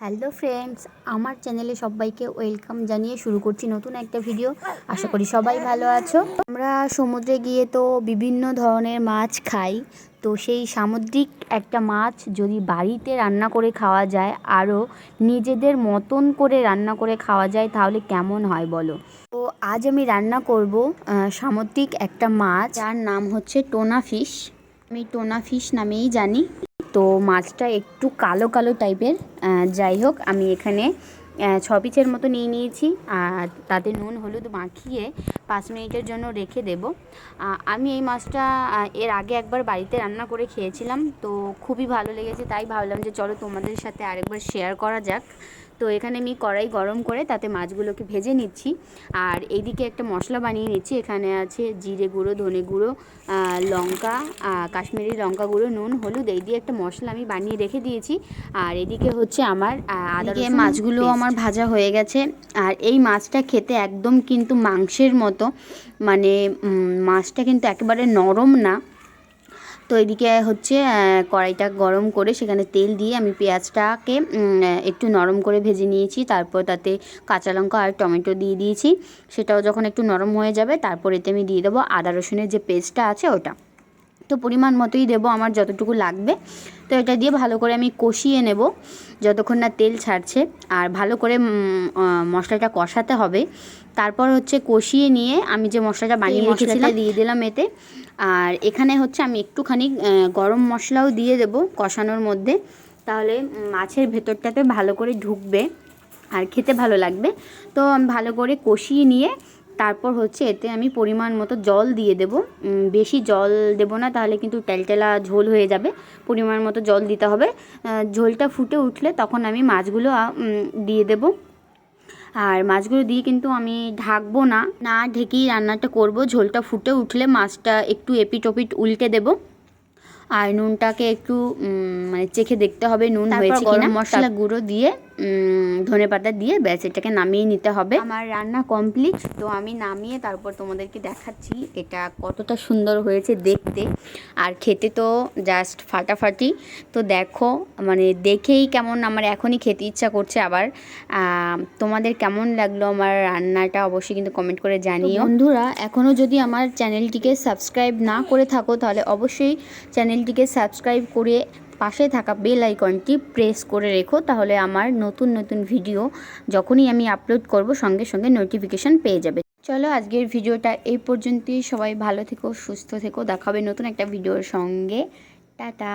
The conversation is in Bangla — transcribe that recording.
হ্যালো ফ্রেন্ডস, আমার চ্যানেলে সবাইকে ওয়েলকাম জানিয়ে শুরু করছি নতুন একটা ভিডিও। আশা করি সবাই ভালো আছো। আমরা সমুদ্রে গিয়ে তো বিভিন্ন ধরনের মাছ খাই। তো সেই সামুদ্রিক একটা মাছ যদি বাড়িতে রান্না করে খাওয়া যায়, আরও নিজেদের মতন করে রান্না করে খাওয়া যায়, তাহলে কেমন হয় বলো? তো আজ আমি রান্না করব সামুদ্রিক একটা মাছ। যার নাম হচ্ছে টোনা ফিশ। আমি টোনা ফিশ নামেই জানি। তো মাছটা একটু কালো কালো টাইপের যাই হোক আমি এখানে ছ পিসের মতো নিয়ে নিয়েছি আর তাতে নুন হলুদ মাখিয়ে পাঁচ মিনিটের জন্য রেখে দেব। আমি এই মাছটা এর আগে একবার বাড়িতে রান্না করে খেয়েছিলাম তো খুবই ভালো লেগেছে। তাই ভাবলাম যে চলো তোমাদের সাথে আরেকবার শেয়ার করা যাক। তো এখানে আমি কড়াই গরম করে তাতে মাছগুলোকে ভেজে নিচ্ছি। আর এইদিকে একটা মশলা বানিয়ে নিচ্ছি। এখানে আছে জিরে গুঁড়ো ধনে গুঁড়ো লঙ্কা কাশ্মীরি লঙ্কা গুঁড়ো নুন হলুদ। এই দিয়ে একটা মশলা আমি বানিয়ে রেখে দিয়েছি। আর এদিকে হচ্ছে আমার আদা মাছগুলো paste। আমার ভাজা হয়ে গেছে। আর এই মাছটা খেতে একদম কিন্তু মাংসের মতো। মানে মাছটা কিন্তু একেবারে নরম না। তো এদিকে হচ্ছে কড়াইটা গরম করে সেখানে তেল দিয়ে আমি পেঁয়াজটাকে একটু নরম করে ভেজে নিয়েছি। তারপর তাতে কাঁচা লঙ্কা আর টমেটো দিয়ে দিয়েছি। সেটাও যখন একটু নরম হয়ে যাবে, তারপর এতে আমি দিয়ে দেবো আদা রসুনের যে পেস্টটা আছে ওটা। তো পরিমাণ মতোই দেবো আমার যতটুকু লাগবে। তো এটা দিয়ে ভালো করে আমি কষিয়ে নেব যতক্ষণ না তেল ছাড়ছে। আর ভালো করে মশলাটা কষাতে হবে। তারপর হচ্ছে কষিয়ে নিয়ে আমি যে মশলাটা বানিয়ে রেখেছিলাম। দিয়ে দিলাম এতে। আর এখানে হচ্ছে আমি একটুখানি গরম মশলাও দিয়ে দেবো কষানোর মধ্যে। তাহলে মাছের ভেতরটাতে ভালো করে ঢুকবে আর খেতে ভালো লাগবে। তো আমি ভালো করে কষিয়ে নিয়ে তারপর হচ্ছে এতে আমি পরিমাণ মতো জল দিয়ে দেবো। বেশি জল দেবো না তাহলে কিন্তু টেলটেলা ঝোল হয়ে যাবে। পরিমাণ মতো জল দিতে হবে। ঝোলটা ফুটে উঠলে তখন আমি মাছগুলো দিয়ে দেবো। আর মাছগুলো দিয়ে কিন্তু আমি ঢাকবো না। না ঢেকেই রান্নাটা করব। ঝোলটা ফুটে উঠলে মাছটা একটু এপিট ওপিট উল্টে দেবো। আর নুনটাকে একটু মানে চেখে দেখতে হবে নুন হয়েছে কিনা। মশলা গুঁড়ো দিয়ে ধনে পাতা দিয়ে ব্যাস এটাকে নামিয়ে নিতে হবে। আমার রান্না কমপ্লিট তো আমি নামিয়ে তারপর তোমাদেরকে দেখাচ্ছি এটা কতটা সুন্দর হয়েছে দেখতে। আর খেতে তো জাস্ট ফাটাফাটি। তো দেখো মানে দেখেই কেমন আমার এখনই খেতে ইচ্ছা করছে আবার। তোমাদের কেমন লাগল আমার রান্নাটা অবশ্যই কিন্তু কমেন্ট করে জানিও। বন্ধুরা এখনও যদি আমার চ্যানেলটিকে সাবস্ক্রাইব না করে থাকো তাহলে অবশ্যই চ্যানেলটিকে সাবস্ক্রাইব করে পাশে থাকা বেল আইকনটি প্রেস করে রেখো, তাহলে আমার নতুন নতুন ভিডিও যখনই আমি আপলোড করব সঙ্গে সঙ্গে নোটিফিকেশান পেয়ে যাবে। চলো আজকের ভিডিওটা এই পর্যন্তই। সবাই ভালো থেকো, সুস্থ থেকো। দেখাবে নতুন একটা ভিডিওর সঙ্গে। টাটা।